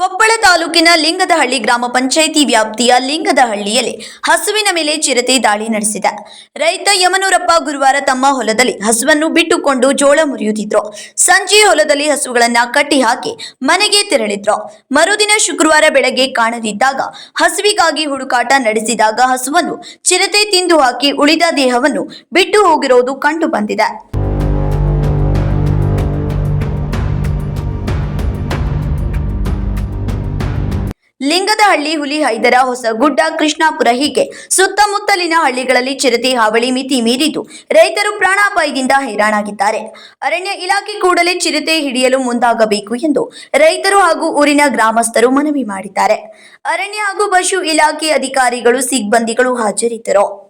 ಕೊಪ್ಪಳ ತಾಲೂಕಿನ ಲಿಂಗದಹಳ್ಳಿ ಗ್ರಾಮ ಪಂಚಾಯಿತಿ ವ್ಯಾಪ್ತಿಯ ಲಿಂಗದಹಳ್ಳಿಯಲ್ಲಿ ಹಸುವಿನ ಮೇಲೆ ಚಿರತೆ ದಾಳಿ ನಡೆಸಿದೆ. ರೈತ ಯಮನೂರಪ್ಪ ಗುರುವಾರ ತಮ್ಮ ಹೊಲದಲ್ಲಿ ಹಸುವನ್ನು ಬಿಟ್ಟುಕೊಂಡು ಜೋಳ ಮುರಿಯುತ್ತಿದ್ರು. ಸಂಜೆ ಹೊಲದಲ್ಲಿ ಹಸುಗಳನ್ನ ಕಟ್ಟಿಹಾಕಿ ಮನೆಗೆ ತೆರಳಿದ್ರು. ಮರುದಿನ ಶುಕ್ರವಾರ ಬೆಳಗ್ಗೆ ಕಾಣದಿದ್ದಾಗ ಹಸುವಿಗಾಗಿ ಹುಡುಕಾಟ ನಡೆಸಿದಾಗ ಹಸುವನ್ನು ಚಿರತೆ ತಿಂದು ಹಾಕಿ ಉಳಿದ ದೇಹವನ್ನು ಬಿಟ್ಟು ಹೋಗಿರೋದು ಕಂಡು ಬಂದಿದೆ. ಲಿಂಗದಹಳ್ಳಿ, ಹುಲಿ ಹೈದರ ಹೊಸಗುಡ್ಡ ಕೃಷ್ಣಾಪುರ ಹೀಗೆ ಸುತ್ತಮುತ್ತಲಿನ ಹಳ್ಳಿಗಳಲ್ಲಿ ಚಿರತೆ, ಹಾವಳಿ, ಮಿತಿ ಮೀರಿದ್ದು ರೈತರು ಪ್ರಾಣಾಪಾಯದಿಂದ ಹೈರಾಣಾಗಿದ್ದಾರೆ. ಅರಣ್ಯ ಇಲಾಖೆ ಕೂಡಲೇ ಚಿರತೆ ಹಿಡಿಯಲು ಮುಂದಾಗಬೇಕು ಎಂದು ರೈತರು ಹಾಗೂ ಊರಿನ ಗ್ರಾಮಸ್ಥರು ಮನವಿ ಮಾಡಿದ್ದಾರೆ. ಅರಣ್ಯ ಹಾಗೂ ಪಶು ಇಲಾಖೆ ಅಧಿಕಾರಿಗಳು, ಸಿಬ್ಬಂದಿಗಳು ಹಾಜರಿದ್ದರು.